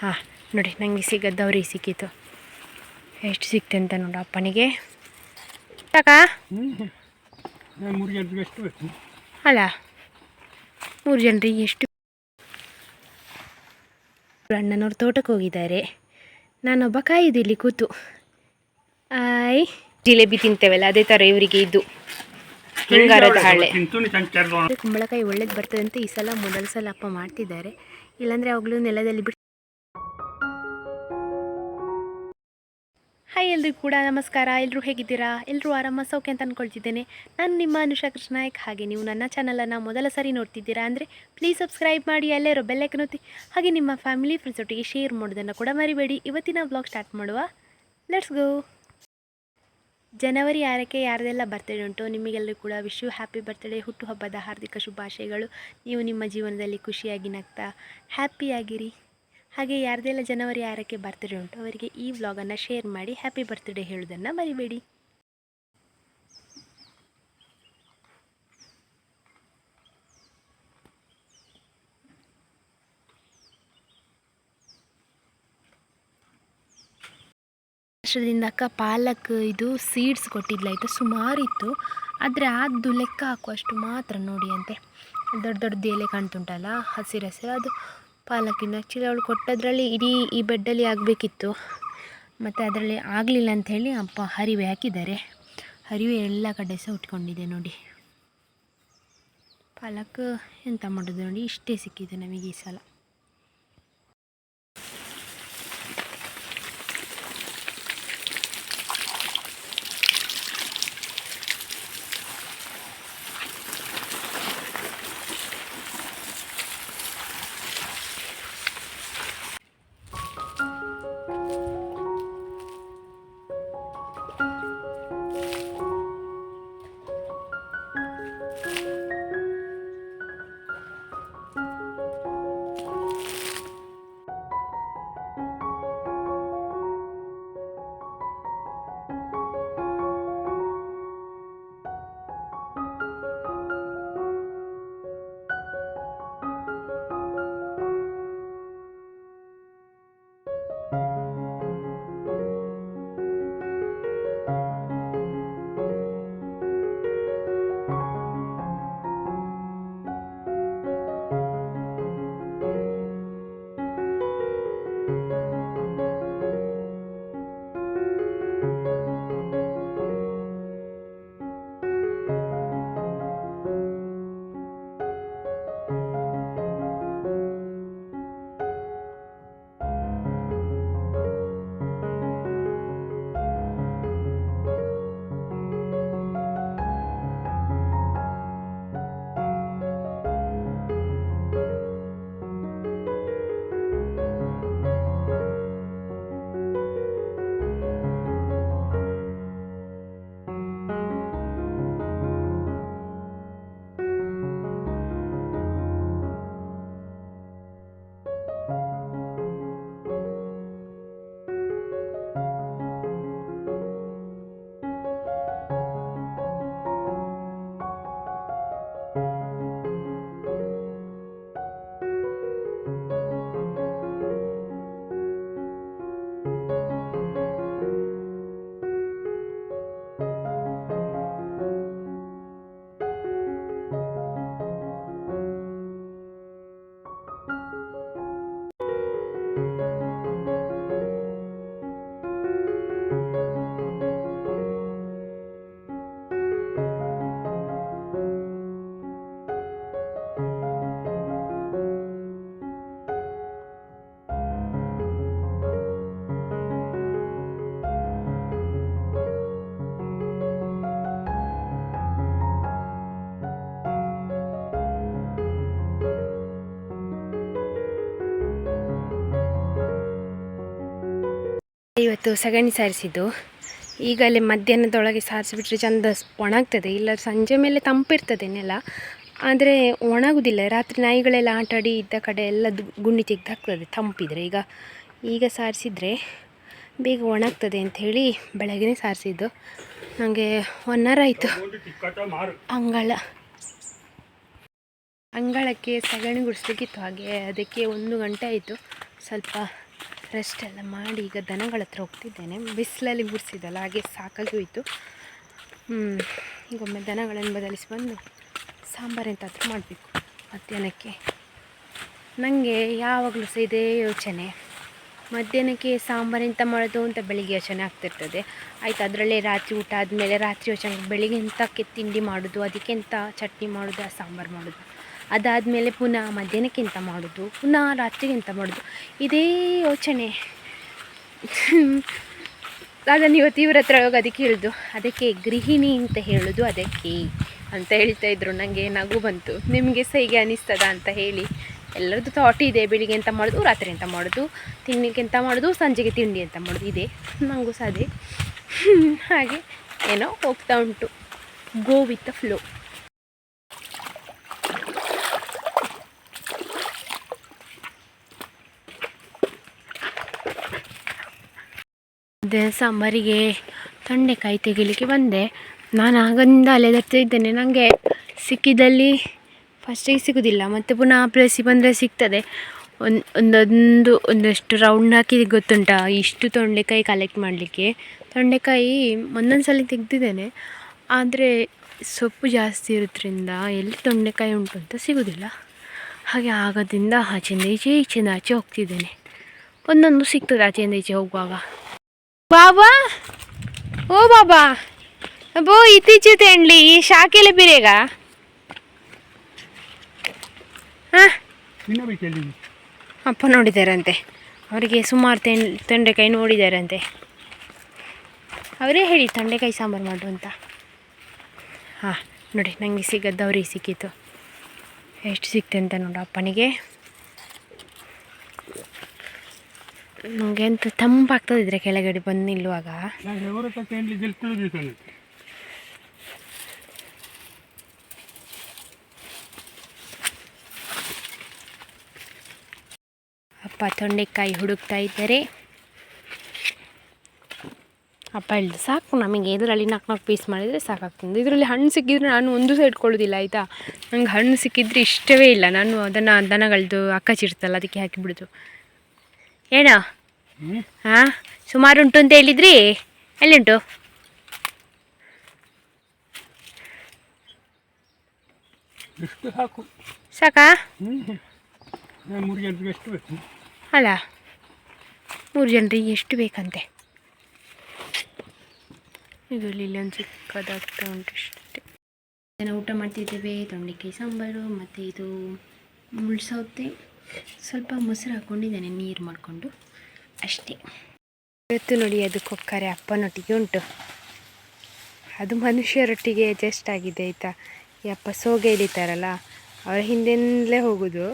ಹಾಂ ನೋಡಿ ನನಗೆ ಸಿಗದ್ದವ್ರಿಗೆ ಸಿಕ್ಕಿತ್ತು. ಎಷ್ಟು ಸಿಕ್ತೆ ಅಂತ ನೋಡು ಅಪ್ಪನಿಗೆ. ಅಲ್ಲ ಮೂರು ಜನರಿಗೆ ಎಷ್ಟು? ಅಣ್ಣನವ್ರು ತೋಟಕ್ಕೆ ಹೋಗಿದ್ದಾರೆ. ನಾನೊಬ್ಬ ಕಾಯುದು ಇಲ್ಲಿ ಕೂತು. ಆಯ್. ಜಿಲೇಬಿ ತಿಂತೇವಲ್ಲ ಅದೇ ಥರ ಇವರಿಗೆ ಇದ್ದು ಹಿಂಗಾರದ ಹಾಳೆ. ಕುಂಬಳಕಾಯಿ ಒಳ್ಳೇದು ಬರ್ತದೆ ಅಂತ ಈ ಸಲ ಮೊದಲ ಸಲ ಅಪ್ಪ ಮಾಡ್ತಿದ್ದಾರೆ. ಇಲ್ಲಾಂದ್ರೆ ಅವಾಗಲೂ ನೆಲದಲ್ಲಿ ಬಿಟ್ಟು ಹಾಯ್ ಎಲ್ರಿಗೂ ಕೂಡ ನಮಸ್ಕಾರ. ಎಲ್ಲರೂ ಹೇಗಿದ್ದೀರಾ? ಎಲ್ಲರೂ ಆರಾಮ, ಸೌಖ್ಯ ಅಂತ ಅಂದ್ಕೊಳ್ತಿದ್ದೇನೆ ನಾನು ನಿಮ್ಮ ಅನುಷಾ ಕೃಷ್ಣಾಯಕ್. ಹಾಗೆ ನೀವು ನನ್ನ ಚಾನಲನ್ನು ಮೊದಲ ಸರಿ ನೋಡ್ತಿದ್ದೀರಾ ಅಂದರೆ ಪ್ಲೀಸ್ ಸಬ್ಸ್ಕ್ರೈಬ್ ಮಾಡಿ, ಅಲ್ಲೇ ಬೆಲ್ಲೈಕನ್ ಒತ್ತಿ. ಹಾಗೆ ನಿಮ್ಮ ಫ್ಯಾಮಿಲಿ ಫ್ರೆಂಡ್ಸ್ ಒಟ್ಟಿಗೆ ಶೇರ್ ಮಾಡೋದನ್ನು ಕೂಡ ಮರಿಬೇಡಿ. ಇವತ್ತಿನ ಬ್ಲಾಗ್ ಸ್ಟಾರ್ಟ್ ಮಾಡುವ. ಲೆಟ್ಸ್ ಗೋ ಜನವರಿ ಆರಕ್ಕೆ ಯಾರದೆಲ್ಲ ಬರ್ತಡೇ ಉಂಟು ನಿಮಗೆಲ್ಲರೂ ಕೂಡ ವಿಶ್ ಯು ಹ್ಯಾಪಿ ಬರ್ತಡೇ ಹುಟ್ಟುಹಬ್ಬದ ಹಾರ್ದಿಕ ಶುಭಾಶಯಗಳು. ನೀವು ನಿಮ್ಮ ಜೀವನದಲ್ಲಿ ಖುಷಿಯಾಗಿ ನಗ್ತಾ ಹ್ಯಾಪಿಯಾಗಿರಿ ಹಾಗೆ ಯಾರ್ದೆಲ್ಲ ಜನವರಿ ಆರಕ್ಕೆ ಬರ್ತ್ಡೇ ಉಂಟು, ಅವರಿಗೆ ಈ ವ್ಲಾಗನ್ನು ಶೇರ್ ಮಾಡಿ ಹ್ಯಾಪಿ ಬರ್ತ್ಡೇ ಹೇಳೋದನ್ನು ಮರಿಬೇಡಿ. ವರ್ಷದಿಂದ ಅಕ್ಕ ಪಾಲಕ್ ಇದು ಸೀಡ್ಸ್ ಕೊಟ್ಟಿದ್ಲಾಯ್ತು, ಸುಮಾರಿತ್ತು. ಆದರೆ ಅದು ಲೆಕ್ಕ ಹಾಕುವಷ್ಟು ಮಾತ್ರ ನೋಡಿ ಅಂತೆ ದೊಡ್ಡ ದೊಡ್ಡದು ಎಲೆ ಕಾಣ್ತುಂಟಲ್ಲ ಹಸಿರು ಹಸಿರು ಅದು ಪಾಲಕಿನ ಆ್ಯಕ್ಚುಲಿ ಅವಳು ಕೊಟ್ಟದ್ರಲ್ಲಿ ಇಡೀ ಈ ಬೆಡ್ಡಲ್ಲಿ ಆಗಬೇಕಿತ್ತು. ಮತ್ತು ಅದರಲ್ಲಿ ಆಗಲಿಲ್ಲ ಅಂಥೇಳಿ ಅಪ್ಪ ಹರಿವೆ ಹಾಕಿದ್ದಾರೆ. ಹರಿವೆ ಎಲ್ಲ ಕಡೆ ಸಹ ಉಟ್ಕೊಂಡಿದೆ ನೋಡಿ. ಪಾಲಕ್ ಎಂತ ಮಾಡೋದು ನೋಡಿ, ಇಷ್ಟೇ ಸಿಕ್ಕಿದೆ ನಮಗೆ ಈ ಸಲ. ಇವತ್ತು ಸಗಣಿ ಸಾರಿಸಿದ್ದು. ಈಗಲೇ ಮಧ್ಯಾಹ್ನದೊಳಗೆ ಸಾರಿಸಿಬಿಟ್ರೆ ಚಂದ ಒಣಗ್ತದೆ ಇಲ್ಲ ಸಂಜೆ ಮೇಲೆ ತಂಪಿರ್ತದೆ ನೆಲ. ಆದರೆ ಒಣಗುದಿಲ್ಲ, ರಾತ್ರಿ ನಾಯಿಗಳೆಲ್ಲ ಆಟಾಡಿ ಇದ್ದ ಕಡೆ ಎಲ್ಲ ಗುಂಡಿ ತೆಗೆದಾಗ್ತದೆ ತಂಪಿದರೆ. ಈಗ ಈಗ ಸಾರಿಸಿದರೆ ಬೇಗ ಒಣಗ್ತದೆ ಅಂಥೇಳಿ ಬೆಳಗ್ಗೆ ಸಾರಿಸಿದ್ದು. ನನಗೆ ಒನ್ ಅವರ್ ಆಯಿತು. ಅಂಗಳ, ಅಂಗಳಕ್ಕೆ ಸಗಣಿ ಗುಡಿಸ್ಲಿಕ್ಕಿತ್ತು, ಹಾಗೆ ಅದಕ್ಕೆ ಒಂದು ಗಂಟೆ ಆಯಿತು. ಸ್ವಲ್ಪ ರೆಸ್ಟ್ ಎಲ್ಲ ಮಾಡಿ ಈಗ ದನಗಳ ಹತ್ರ ಹೋಗ್ತಿದ್ದೇನೆ. ಬಿಸಿಲಲ್ಲಿ ಮುರಿಸಿದಲ್ಲ ಹಾಗೆ ಸಾಕಾಗಿ ಹೋಯಿತು. ಈಗ ಒಮ್ಮೆ ದನಗಳನ್ನು ಬದಲಿಸಿ ಬಂದು ಸಾಂಬಾರು ಎಂತಾದರೂ ಮಾಡಬೇಕು ಮಧ್ಯಾಹ್ನಕ್ಕೆ. ನನಗೆ ಯಾವಾಗಲೂ ಸಹ ಇದೇ ಯೋಚನೆ. ಮಧ್ಯಾಹ್ನಕ್ಕೆ ಸಾಂಬಾರು ಎಂತ ಮಾಡೋದು ಅಂತ ಬೆಳಿಗ್ಗೆ ಯೋಚನೆ ಆಗ್ತಿರ್ತದೆ ಆಯ್ತು, ಅದರಲ್ಲೇ ರಾತ್ರಿ ಊಟ ಆದಮೇಲೆ ರಾತ್ರಿ ಯೋಚನೆ, ಬೆಳಿಗ್ಗೆ ಎಂತಕ್ಕೆ ತಿಂಡಿ ಮಾಡೋದು, ಅದಕ್ಕೆ ಎಂತ ಚಟ್ನಿ ಮಾಡೋದು ಸಾಂಬಾರು ಮಾಡೋದು. ಅದಾದಮೇಲೆ ಪುನಃ ಮಧ್ಯಾಹ್ನಕ್ಕಿಂತ ಮಾಡೋದು, ಪುನಃ ರಾತ್ರಿಗೆ ಎಂತ ಮಾಡೋದು. ಇದೇ ಯೋಚನೆ. ಅದನ್ನು ಇವತ್ತು ಇವ್ರ ಹತ್ರ ಹೋಗಿ ಅದಕ್ಕೆ ಹೇಳಿದು ಅದಕ್ಕೆ ಗೃಹಿಣಿ ಅಂತ ಹೇಳೋದು ಅದಕ್ಕೆ ಅಂತ ಹೇಳ್ತಾ ಇದ್ರು. ನನಗೆ ನಗು ಬಂತು. ನಿಮಗೆ ಸೈಗೆ ಹೀಗೆ ಅನಿಸ್ತದ ಅಂತ ಹೇಳಿ. ಎಲ್ಲರದ್ದು ಥಾಟ್ ಇದೆ. ಬೆಳಿಗ್ಗೆ ಎಂತ ಮಾಡೋದು, ರಾತ್ರಿ ಎಂತ ಮಾಡೋದು ತಿನ್ನಲಿಕ್ಕೆ ಎಂತ ಮಾಡೋದು, ಸಂಜೆಗೆ ತಿಂಡಿ ಅಂತ ಮಾಡೋದು. ಇದೆ. ನನಗೂ ಸಹ ಹಾಗೆ ಏನೋ ಹೋಗ್ತಾ ಉಂಟು. ಗೋ ವಿತ್ ಫ್ಲೋ ಅದೇ ಸಾಂಬಾರಿಗೆ ತೊಂಡೆಕಾಯಿ ತೆಗಿಲಿಕ್ಕೆ ಬಂದೆ. ನಾನು ಆಗಿಂದ ಅಲೆದರ್ತಾ ಇದ್ದೇನೆ. ನನಗೆ ಸಿಕ್ಕಿದಲ್ಲಿ ಫಸ್ಟಿಗೆ ಸಿಗೋದಿಲ್ಲ. ಮತ್ತು ಪುನಃ ಪ್ಲೇಸಿಗೆ ಬಂದರೆ ಸಿಗ್ತದೆ. ಒಂದು ಒಂದೊಂದು, ಒಂದಷ್ಟು ರೌಂಡ್ ಹಾಕಿ ಗೊತ್ತುಂಟಾ ಇಷ್ಟು ತೊಂಡೆಕಾಯಿ ಕಲೆಕ್ಟ್ ಮಾಡಲಿಕ್ಕೆ. ತೊಂಡೆಕಾಯಿ ಒಂದೊಂದು ಸಲ ತೆಗ್ದಿದ್ದೇನೆ. ಆದರೆ ಸೊಪ್ಪು ಜಾಸ್ತಿ ಇರೋದ್ರಿಂದ ಎಲ್ಲಿ ತೊಂಡೆಕಾಯಿ ಉಂಟು ಅಂತ ಸಿಗೋದಿಲ್ಲ. ಹಾಗೆ ಆಗದಿಂದ ಆಚೆಯಿಂದ ಈಚೆ ಈಚೆಯಿಂದ ಆಚೆ ಹೋಗ್ತಿದ್ದೇನೆ. ಒಂದೊಂದು ಸಿಗ್ತದೆ ಆಚೆಯಿಂದ ಈಚೆ ಹೋಗುವಾಗ. ಬಾಬಾ? ಓ ಬಾಬಾ ಅಬ್ಬೋ ಇತ್ತೀಚೆ ತೆಂಡ್ಲಿ ಈ ಶಾಖೆಲೆ ಬಿರೇಗ ಅಪ್ಪ ನೋಡಿದಾರಂತೆ. ಅವರಿಗೆ ಸುಮಾರು ತೆಂಡ್ ತೊಂಡೆಕಾಯಿ ನೋಡಿದಾರಂತೆ. ಅವರೇ ಹೇಳಿ ತೊಂಡೆಕಾಯಿ ಸಾಂಬಾರು ಮಾಡು ಅಂತ. ಹಾಂ ನೋಡಿ ನನಗೆ ಸಿಗದ್ದು ಅವ್ರಿಗೆ ಸಿಕ್ಕಿತ್ತು. ಎಷ್ಟು ಸಿಕ್ತೆ ಅಂತ ನೋಡು ಅಪ್ಪನಿಗೆ. ನನಗೆ ತಂಪಾಗ್ತದೆ ತಂಪಾಗ್ತದಿದ್ರೆ ಕೆಳಗಡೆ ಬಂದು ನಿಲ್ಲುವಾಗ. ಅಪ್ಪ ತೊಂಡೆಕಾಯಿ ಹುಡುಕ್ತಾ ಇದ್ದಾರೆ. ಅಪ್ಪ ಹೇಳಿದ್ರು ಸಾಕು ನಮಗೆ ಇದರಲ್ಲಿ ನಾಲ್ಕು ನಾಲ್ಕು ಪೀಸ್ ಮಾಡಿದರೆ ಸಾಕಾಗ್ತದೆ. ಇದರಲ್ಲಿ ಹಣ್ಣು ಸಿಕ್ಕಿದ್ರೆ ನಾನು ಒಂದು ಸಹ ಇಟ್ಕೊಳ್ಳೋದಿಲ್ಲ ಆಯಿತಾ? ನಂಗೆ ಹಣ್ಣು ಸಿಕ್ಕಿದ್ರೆ ಇಷ್ಟವೇ ಇಲ್ಲ. ನಾನು ಅದನ್ನು ದನಗಳದ್ದು ಅಕ್ಕಚಿರ್ತಲ್ಲ ಅದಕ್ಕೆ ಹಾಕಿಬಿಡೋದು. ಏನೋ? ಹಾಂ? ಸುಮಾರು ಉಂಟು ಅಂತ ಹೇಳಿದ್ರಿ? ಎಲ್ಲಿಂಟು? ಉಂಟು ಸಾಕು? ಸಾಕಾ? ಹ್ಞೂ ನಾನು ಮೂರು ಜನರಿಗೆ ಎಷ್ಟು ಬೇಕು? ಅಲ್ಲ ಮೂರು ಜನರಿಗೆ ಎಷ್ಟು ಬೇಕಂತೆ? ಇದರಲ್ಲಿ ಇಲ್ಲೊಂದು ಚಿಕ್ಕದಾಗ್ತಾ ಉಂಟು ಇಷ್ಟೇ. ಜನ ಊಟ ಮಾಡ್ತಿದ್ದೇವೆ ತೊಂಡೆಕಾಯಿ ಸಾಂಬಾರು ಮತ್ತು ಇದು ಮುಳ್ಸೌತೆ ಸ್ವಲ್ಪ ಮೊಸರು ಹಾಕ್ಕೊಂಡಿದ್ದೇನೆ ನೀರು ಮಾಡಿಕೊಂಡು ಅಷ್ಟೇ. ಇವತ್ತು ನೋಡಿ ಅದು ಕೊಕ್ಕರೆ ಅಪ್ಪನೊಟ್ಟಿಗೆ ಉಂಟು. ಅದು ಮನುಷ್ಯರೊಟ್ಟಿಗೆ ಅಡ್ಜಸ್ಟ್ ಆಗಿದೆ, ಆಯಿತಾ? ಈ ಅಪ್ಪ ಸೋಗೆ ಇಳಿತಾರಲ್ಲ ಅವರ ಹಿಂದೆಂದಲೇ ಹೋಗೋದು.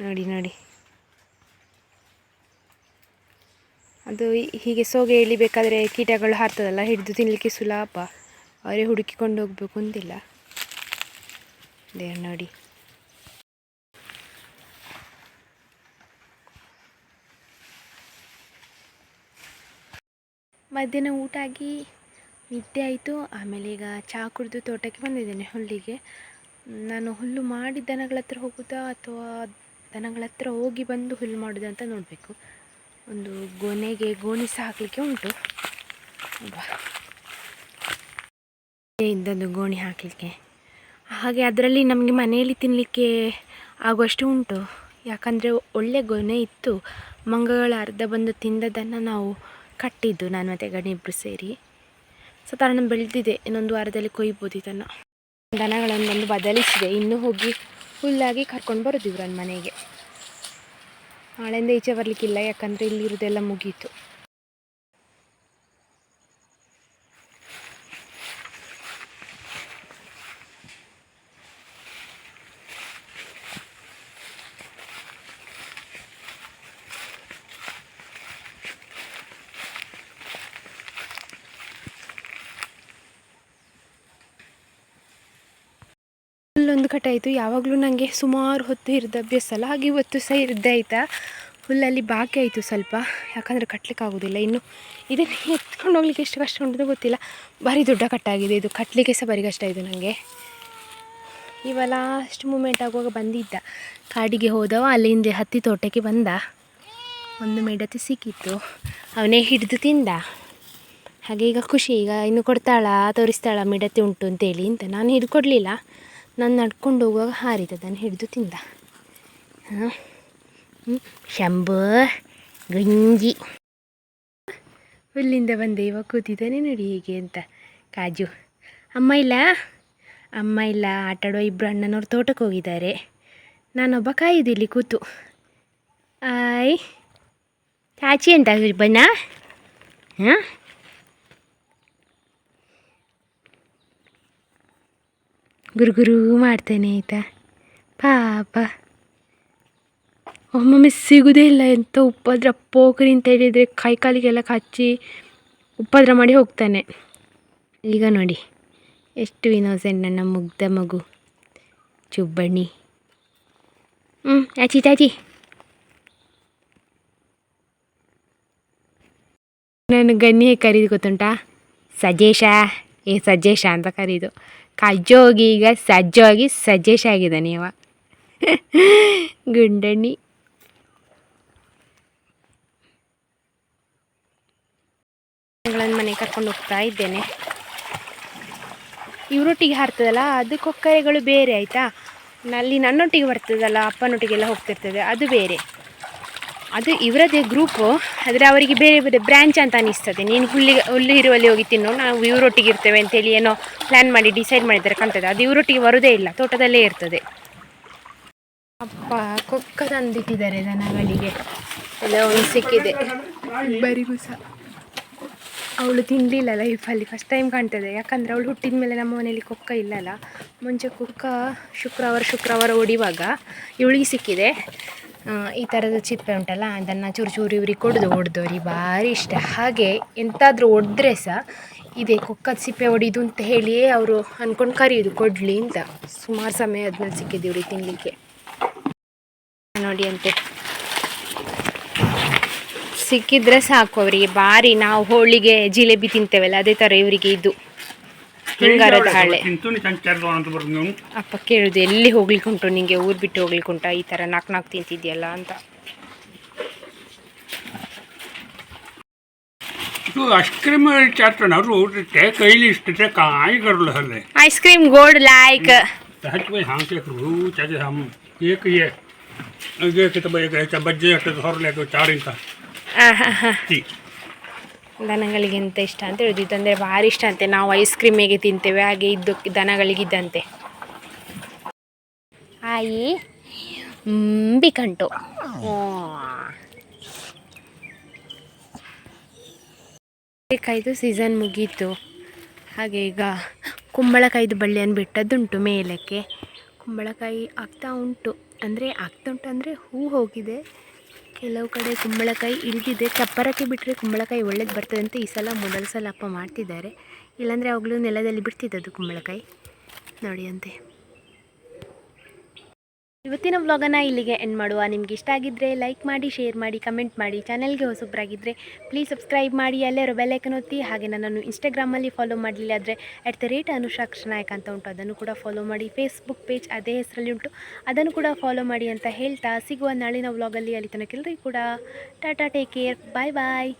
ನೋಡಿ ನೋಡಿ. ಅದು ಹೀಗೆ ಸೋಗೆ ಇಳಿಬೇಕಾದ್ರೆ ಕೀಟಗಳು ಹಾರ್ತದಲ್ಲ, ಹಿಡಿದು ತಿನ್ನಲಿಕ್ಕೆ ಸುಲಭ. ಅವರೇ ಹುಡುಕಿಕೊಂಡು ಹೋಗಬೇಕು ಅಂತಿಲ್ಲ. ದೇವ್ರು ನೋಡಿ. ಮಧ್ಯಾಹ್ನ ಊಟ ಆಗಿ ನಿದ್ದೆ ಆಯಿತು. ಆಮೇಲೆ ಈಗ ಚಹಾ ಕುಡಿದು ತೋಟಕ್ಕೆ ಬಂದಿದ್ದೇನೆ ಹುಲ್ಲಿಗೆ. ನಾನು ಹುಲ್ಲು ಮಾಡಿ ದನಗಳ ಹತ್ರ ಹೋಗೋದಾ ಅಥವಾ ದನಗಳ ಹತ್ರ ಹೋಗಿ ಬಂದು ಹುಲ್ಲು ಮಾಡೋದು ಅಂತ ನೋಡಬೇಕು. ಒಂದು ಗೊನೆಗೆ ಗೋಣಿ ಸಹ ಹಾಕಲಿಕ್ಕೆ ಉಂಟು. ಬಾ. ಇಂದೊಂದು ಗೋಣಿ ಹಾಕಲಿಕ್ಕೆ. ಹಾಗೆ ಅದರಲ್ಲಿ ನಮಗೆ ಮನೆಯಲ್ಲಿ ತಿನ್ನಲಿಕ್ಕೆ ಆಗುವಷ್ಟು ಉಂಟು. ಯಾಕಂದರೆ ಒಳ್ಳೆ ಗೊನೆ ಇತ್ತು. ಮಂಗಗಳ ಅರ್ಧ ಬಂದು ತಿಂದದನ್ನು ನಾವು ಕಟ್ಟಿದ್ದು ನಾನು ಮತ್ತು ಗಣಿಬ್ರು ಸೇರಿ. ಸೊ ಸಾಧಾರಣ ಬೆಳೆದಿದೆ. ಇನ್ನೊಂದು ವಾರದಲ್ಲಿ ಕೊಯ್ಬೋದು ಇದನ್ನು. ದನಗಳನ್ನು ಬಂದು ಬದಲಿಸಿದೆ. ಇನ್ನೂ ಹೋಗಿ ಫುಲ್ಲಾಗಿ ಕರ್ಕೊಂಡು ಬರೋದು ಇವ್ರನ್ನ ಮನೆಗೆ. ನಾಳೆಯಿಂದ ಈಚೆ ಬರಲಿಕ್ಕಿಲ್ಲ, ಯಾಕಂದರೆ ಇಲ್ಲಿರೋದೆಲ್ಲ ಮುಗೀತು. ಹುಲ್ಲೊಂದು ಕಟ್ಟಾಯಿತು ಯಾವಾಗಲೂ ನನಗೆ ಸುಮಾರು ಹೊತ್ತು ಇರಿದ ಅಭ್ಯಾಸ ಅಲ್ಲ. ಹಾಗೆ ಇವತ್ತು ಸಹ ಇರಿದ್ದೆ ಆಯಿತಾ? ಹುಲ್ಲಲ್ಲಿ ಬಾಕಿ ಆಯಿತು ಸ್ವಲ್ಪ. ಯಾಕಂದರೆ ಕಟ್ಟಲಿಕ್ಕಾಗೋದಿಲ್ಲ ಇನ್ನು. ಇದನ್ನು ಎತ್ಕೊಂಡು ಹೋಗ್ಲಿಕ್ಕೆ ಎಷ್ಟು ಕಷ್ಟ ಉಂಟು ಗೊತ್ತಿಲ್ಲ. ಭಾರಿ ದೊಡ್ಡ ಕಟ್ಟಾಗಿದೆ ಇದು. ಕಟ್ಟಲಿಕ್ಕೆ ಸಹ ಭಾರಿ ಕಷ್ಟ ಆಯಿತು ನನಗೆ ಇವ ಲಾಸ್ಟ್ ಮೂಮೆಂಟ್ ಆಗುವಾಗ ಬಂದಿದ್ದ. ಕಾಡಿಗೆ ಹೋದವ, ಅಲ್ಲಿಂದ ಹತ್ತಿ ತೋಟಕ್ಕೆ ಬಂದ. ಒಂದು ಮಿಡತೆ ಸಿಕ್ಕಿತ್ತು. ಅವನೇ ಹಿಡಿದು ತಿಂದ. ಹಾಗೆ ಈಗ ಖುಷಿ. ಈಗ ಇನ್ನು ಕೊಡ್ತಾಳ, ತೋರಿಸ್ತಾಳ ಮಿಡತಿ ಉಂಟು ಅಂತೇಳಿ ಅಂತ. ನಾನು ಹಿಡ್ಕೊಡ್ಲಿಲ್ಲ. ನಾನು ನಡ್ಕೊಂಡು ಹೋಗುವಾಗ ಹಾರಿದ, ಅದನ್ನು ಹಿಡಿದು ತಿಂದ. ಹಾಂ? ಶಂಭು, ಗಂಜಿ. ಹುಲ್ಲಿಂದ ಬಂದೆ, ಇವಾಗ ಕೂತಿದ್ದಾನೆ, ನೋಡಿ ಹೀಗೆ ಅಂತ. ಕಾಜು. ಅಮ್ಮ ಇಲ್ಲ? ಅಮ್ಮ ಇಲ್ಲ, ಆಟಾಡೋ ಇಬ್ಬರು ಅಣ್ಣನವ್ರು ತೋಟಕ್ಕೆ ಹೋಗಿದ್ದಾರೆ. ನಾನೊಬ್ಬ ಇಲ್ಲಿ ಕೂತು. ಆಯ್. ಚಾಚಿ ಅಂತ ಬಣ್ಣ. ಹಾಂ? ಗುರುಗುರು ಮಾಡ್ತೇನೆ ಆಯಿತಾ? ಪಾಪ. ಒಮ್ಮೊಮ್ಮೆ ಸಿಗೋದೇ ಇಲ್ಲ ಎಂಥ ಉಪದ್ರ ಪೋಕರಿ ಅಂತ ಹೇಳಿದರೆ ಕೈ ಕಾಲಿಗೆಲ್ಲ ಕಚ್ಚಿ ಉಪದ್ರ ಮಾಡಿ ಹೋಗ್ತಾನೆ. ಈಗ ನೋಡಿ, ಎಷ್ಟು ಇನ್ನೋಸೆಂಟ್ ನನ್ನ ಮುಗ್ಧ ಮಗು. ಚುಬ್ಬಣ್ಣಿ. ಹ್ಞೂ ಚಾಚಿ ಚಾಚಿ. ನಾನು ಹೇಗೆ ಕರೀದು ಗೊತ್ತುಂಟಾ? ಸಜೇಶ. ಏ, ಸಜೇಶ ಅಂತ ಕರೀದು. ಕಜ್ಜೋಗಿ ಈಗ ಸಜ್ಜೋಗಿ ಸಜೆಸ್ಟ್ ಆಗಿದ್ದಾನೆ ಇವ. ಗುಂಡಣ್ಣಿ. ಗಳನ್ನು ಮನೆ ಕರ್ಕೊಂಡು ಹೋಗ್ತಾ ಇದ್ದೇನೆ. ಇವರೊಟ್ಟಿಗೆ ಹಾರ್ತದಲ್ಲ, ಅದು ಕೊಕ್ಕರೆಗಳು ಬೇರೆ, ಆಯಿತಾ? ಅಲ್ಲಿ ನನ್ನೊಟ್ಟಿಗೆ ಬರ್ತದಲ್ಲ, ಅಪ್ಪನೊಟ್ಟಿಗೆಲ್ಲ ಹೋಗ್ತಿರ್ತದೆ, ಅದು ಬೇರೆ. ಅದು ಇವರದೇ ಗ್ರೂಪು ಆದರೆ ಅವರಿಗೆ ಬೇರೆ ಬೇರೆ ಬ್ರ್ಯಾಂಚ್ ಅಂತ ಅನಿಸ್ತದೆ. ನೀನು ಹುಲ್ಲಿಗೆ ಹುಲ್ಲು ಇರುವಲ್ಲಿ ಹೋಗಿ ತಿನ್ನು ನಾವು ಇವರೊಟ್ಟಿಗೆ ಇರ್ತೇವೆ ಅಂತೇಳಿ ಏನೋ ಪ್ಲ್ಯಾನ್ ಮಾಡಿ ಡಿಸೈಡ್ ಮಾಡಿದ್ದಾರೆ ಕಾಣ್ತದೆ. ಅದು ಇವರೊಟ್ಟಿಗೆ ಬರೋದೇ ಇಲ್ಲ ತೋಟದಲ್ಲೇ ಇರ್ತದೆ. ಅಪ್ಪ ಕೊಕ್ಕ ತಂದಿಟ್ಟಿದ್ದಾರೆ ದನಗಳಿಗೆ. ಎಲ್ಲ ಒಂದು ಸಿಕ್ಕಿದೆ. ಇಬ್ಬರಿಗೂ ಸಹ ಅವಳು ತಿನ್ನಲಿಲ್ಲ ಲೈಫಲ್ಲಿ ಫಸ್ಟ್ ಟೈಮ್ ಕಾಣ್ತದೆ. ಯಾಕಂದರೆ ಅವಳು ಹುಟ್ಟಿದ ಮೇಲೆ ನಮ್ಮ ಮನೇಲಿ ಕೊಕ್ಕ ಇಲ್ಲಲ್ಲ. ಮುಂಚೆ ಕೊಕ್ಕ ಶುಕ್ರವಾರ ಶುಕ್ರವಾರ ಹೊಡಿವಾಗ ಇವಳಿಗೆ ಸಿಕ್ಕಿದೆ. ಈ ಥರದ ಚಿಪ್ಪೆ ಉಂಟಲ್ಲ, ಅದನ್ನು ಚೂರು ಚೂರು ಇವ್ರಿಗೆ ಕೊಡೋದು ಹೊಡೆದವ್ರಿಗೆ ಭಾರಿ ಇಷ್ಟ. ಹಾಗೆ ಎಂತಾದರೂ ಹೊಡೆದ್ರೆ ಸಹ ಇದೇ ಕೊಕ್ಕದ ಸಿಪ್ಪೆ ಹೊಡಿದು ಅಂತ ಹೇಳಿಯೇ ಅವರು ಅಂದ್ಕೊಂಡು ಕರೆಯೋದು, ಕೊಡಲಿ ಅಂತ. ಸುಮಾರು ಸಮಯ ಅದನ್ನ ಸಿಕ್ಕಿದ್ದು ಇವ್ರಿಗೆ ತಿನ್ನಲಿಕ್ಕೆ ನೋಡಿ ಅಂತೆ. ಸಿಕ್ಕಿದ್ರೆ ಸಾಕು ಅವರಿಗೆ, ಭಾರಿ ನಾವು ಹೋಳಿಗೆ, ಜಿಲೇಬಿ ತಿಂತೇವಲ್ಲ, ಅದೇ ಥರ ಇವರಿಗೆ ಇದು. ಅಪ್ಪ ಕೇಳುದು ಎಲ್ಲಿ ಹೋಗ್ಲಿಕ್ಕುಂಟು ನಿಂಗೆ ಊರ್ ಬಿಟ್ಟು ಹೋಗ್ಲಿಕ್ಕೆ ಈ ತರ ನಾಕ್ ನಾಕ್ ತಿಂತಿದ್ಯಲ್ಲ ಅಂತ. ಐಸ್ ಕ್ರೀಮ್ ಕೈಲಿ ಇಷ್ಟೇ ಕಾಯಿ ಕರಲು ಹಲ್ಲೆ ಐಸ್ ಕ್ರೀಮ್ ಗೋಡ್ ಲೈಕ್ ಏಕ ಏಕ ಬಜ್ಜೆ ಹೊರಲೇಕ ಚಾರಿಂತ ದನಗಳಿಗೆ ಎಂತ ಇಷ್ಟ ಅಂತ ಹೇಳಿದ್ದು ಅಂದರೆ ಭಾರಿ ಇಷ್ಟ ಅಂತೆ. ನಾವು ಐಸ್ ಕ್ರೀಮ್ ಹೇಗೆ ತಿಂತೇವೆ ಹಾಗೆ ಇದ್ದು ದನಗಳಿಗಿದ್ದಂತೆ. ಆಯಿ ಬಿಕಂಟು ಕಾಯ್ದು ಸೀಸನ್ ಮುಗೀತು. ಹಾಗೆ ಈಗ ಕುಂಬಳಕಾಯ್ದು ಬಳ್ಳಿಯನ್ನು ಬಿಟ್ಟದ್ದುಂಟು ಮೇಲಕ್ಕೆ. ಕುಂಬಳಕಾಯಿ ಆಗ್ತಾ ಉಂಟು. ಅಂದರೆ ಆಗ್ತಾ ಉಂಟು ಅಂದರೆ ಹೂ ಹೋಗಿದೆ. ಕೆಲವು ಕಡೆ ಕುಂಬಳಕಾಯಿ ಇಳಿದಿದೆ ಚಪ್ಪರಕ್ಕೆ ಬಿಟ್ಟರೆ ಕುಂಬಳಕಾಯಿ ಒಳ್ಳೇದು ಬರ್ತದೆ ಅಂತ ಈ ಸಲ ಮೊದಲ ಸಲ ಅಪ್ಪ ಮಾಡ್ತಿದ್ದಾರೆ. ಇಲ್ಲಾಂದರೆ ಅವಾಗಲೂ ನೆಲದಲ್ಲಿ ಬಿಡ್ತಿದ್ದದ್ದು ಕುಂಬಳಕಾಯಿ. ನೋಡಿ ಅಂತೆ. ಇವತ್ತಿನ ವ್ಲಾಗನ್ನು ಇಲ್ಲಿಗೆ ಎಂಡ್ ಮಾಡುವ. ನಿಮ್ಗೆ ಇಷ್ಟ ಆಗಿದ್ದರೆ ಲೈಕ್ ಮಾಡಿ ಶೇರ್ ಮಾಡಿ ಕಮೆಂಟ್ ಮಾಡಿ. ಚಾನಲ್ಗೆ ಹೊಸಬ್ರಾಗಿದ್ದರೆ ಪ್ಲೀಸ್ ಸಬ್ಸ್ಕ್ರೈಬ್ ಮಾಡಿ. ಅಲ್ಲೇ ಬೆಲ್ಲೈಕನ್ ಒತ್ತಿ, ಹಾಗೆ ನನ್ನನ್ನು ಇನ್ಸ್ಟಾಗ್ರಾಮಲ್ಲಿ ಫಾಲೋ ಮಾಡಲಿಲ್ಲ ಆದರೆ ಅಟ್ ದ ರೇಟ್ ಅನುಷಾಕ್ಷ ನಾಯಕ ಅಂತ ಉಂಟು. ಅದನ್ನು ಕೂಡ ಫಾಲೋ ಮಾಡಿ. ಫೇಸ್ಬುಕ್ ಪೇಜ್ ಅದೇ ಹೆಸರಲ್ಲಿ ಉಂಟು. ಅದನ್ನು ಕೂಡ ಫಾಲೋ ಮಾಡಿ ಅಂತ ಹೇಳ್ತಾ ಸಿಗುವ ನಾಳಿನ ವ್ಲಾಗಲ್ಲಿ ಅಲ್ಲಿ ತನಕ ಎಲ್ಲರಿಗೂ ಕೂಡ. Tata take care bye bye